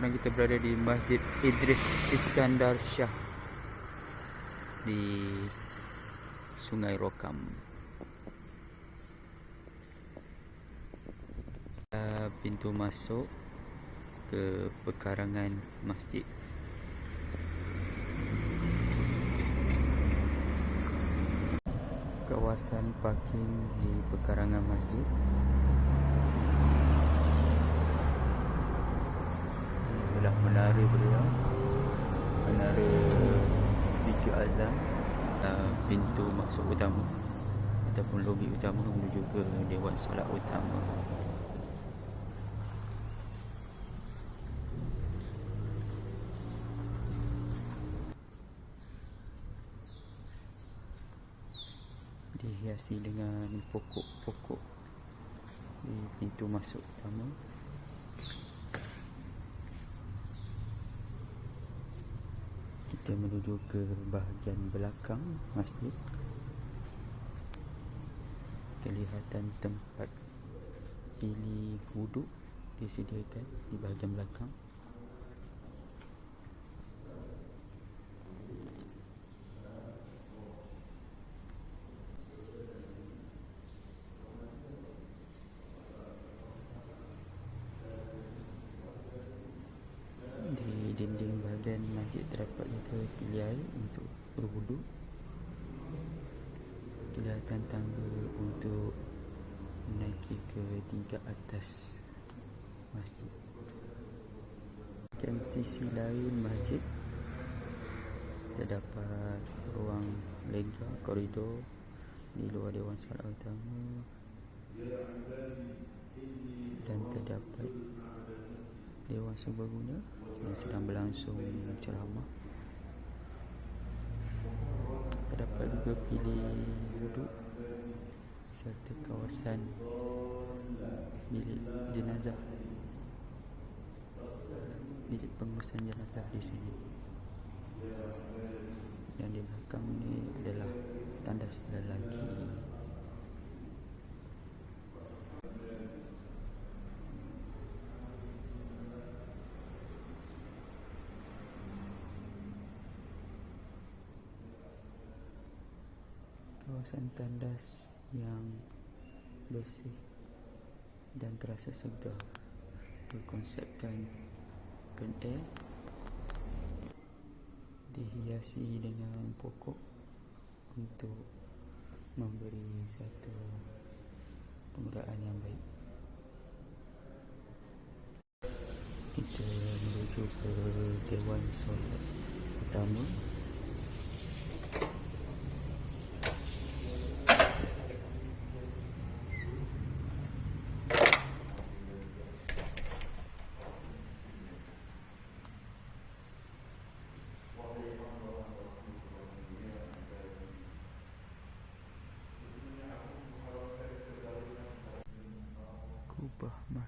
sekarang kita berada di Masjid Idris Iskandar Shah di Sungai Rokam. Pintu masuk ke pekarangan masjid. Kawasan parking di pekarangan masjid. Ini adalah menara beliau. Menara speaker azan. Uh, pintu masuk utama ataupun lobi utama menuju ke Dewan Solat Utama. dihiasi dengan pokok-pokok di pintu masuk utama kita menuju ke bahagian belakang masjid. Kelihatan tempat pilih wuduk disediakan di bahagian belakang di bahagian masjid terdapat juga pilih air untuk berwuduk. Kelihatan tangga untuk menaiki ke tingkat atas masjid. Dan sisi lain masjid terdapat ruang lega koridor di luar Dewan Solat Utama dan terdapat Dewan Serbaguna yang sedang berlangsung ceramah. Terdapat juga pilih duduk serta kawasan bilik jenazah. Bilik pengurusan jenazah di sini. Yang di belakang ni adalah tandas lelaki kawasan tandas yang bersih dan terasa segar. Berkonsepkan open air dihiasi dengan pokok untuk memberi satu penggunaan yang baik. Kita menuju ke Dewan Solat Utama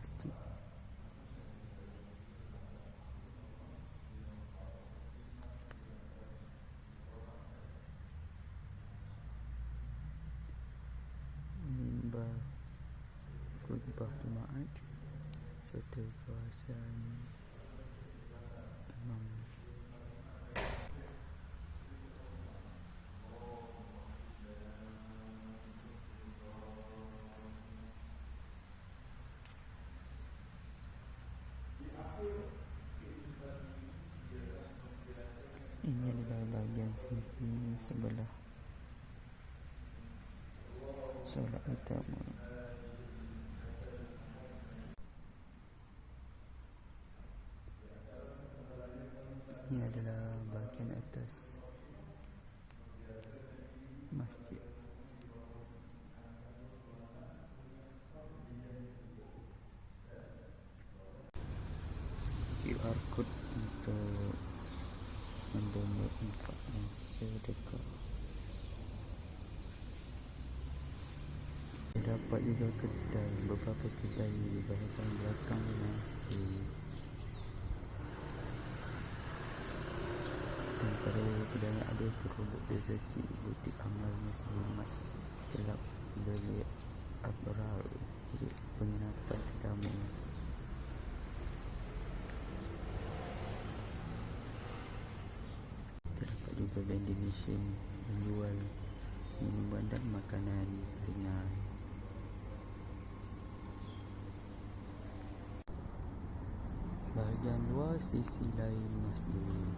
masjid mimbar kubah jemaat serta kawasan imam Ini adalah bahagian sisi sebelah solat utama. Ini adalah bahagian atas masjid. QR code untuk mendownload informasi sedekah terdapat juga kedai beberapa kedai di bahagian belakang masjid antara kedai yang ada keruduk rezeki butik amal muslimat kelab beli abrar tetamu beberapa vending machine menjual minuman dan makanan ringan. Bahagian luar sisi lain masjid